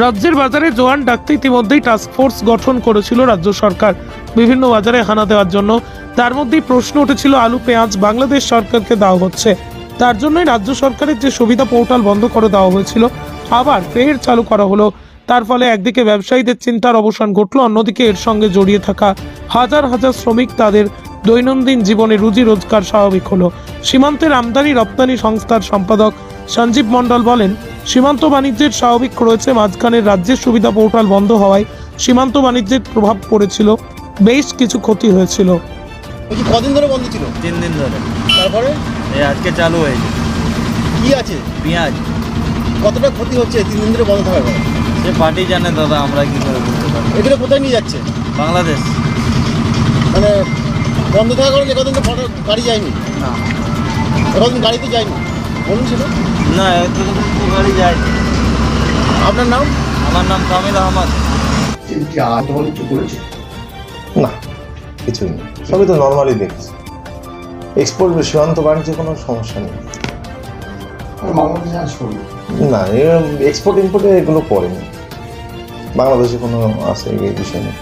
রাজ্যের বাজারে জোয়ান ডাকতে ইতিমধ্যেই টাস্কফোর্স গঠন করেছিল রাজ্য সরকার। বিভিন্ন বাজারে হানা দেওয়ার জন্য। তার মধ্যেই প্রশ্ন উঠেছিল, আলু, পেঁয়াজ বাংলাদেশ সরকারকে দেওয়া হচ্ছে। তার জন্যই রাজ্য সরকারের যে সুবিধা পোর্টাল বন্ধ করে দেওয়া হয়েছিল, আবার ফের চালু করা হলো। তার ফলে একদিকে ব্যবসায়ীদের চিন্তার অবসান ঘটলো, অন্যদিকে এর সঙ্গে জড়িয়ে থাকা হাজার হাজার শ্রমিক তাদের দৈনন্দিন জীবনে রুজি রোজগার স্বাভাবিক হলো। সীমান্তের আমদানি রপ্তানি সংস্থার সম্পাদক সঞ্জীব মণ্ডল বলেন সীমান্ত বাণিজ্যের স্বাভাবিক রয়েছে মাঝখানের রাজ্যের সুবিধা পোর্টাল বন্ধ হওয়ায় সীমান্ত বাণিজ্যের প্রভাব পড়েছিল বেশ কিছু ক্ষতি হয়েছিল। বলছি কদিন ধরে বন্ধ ছিল? তিন দিন ধরে। তারপরে? এই আজকে চালু হয়েছে। কি আছে? পেঁয়াজ। কতটা ক্ষতি হচ্ছে তিন দিন ধরে বন্ধ থাকার সে পার্টি জানে দাদা আমরা কি করে বলতে পারি? এগুলো কোথায় নিয়ে যাচ্ছে? বাংলাদেশ। মানে বন্ধ থাকার কারণে কদিন তো গাড়ি যায়নি? না। কদিন গাড়ি তো যায়নি? বলুন সেটা না গাড়ি যায় আপনার নাম? আমার নাম কামিল আহমদ। কি আন্দোলন কিছু করেছে? না কিছুই নেই। সবই তো নর্মালি দেখছি। এক্সপোর্ট সীমান্ত বাণিজ্যে কোনো সমস্যা নেই। না এক্সপোর্ট ইম্পোর্টে এগুলো পড়েনি বাংলাদেশে কোনো আছে এই বিষয় নেই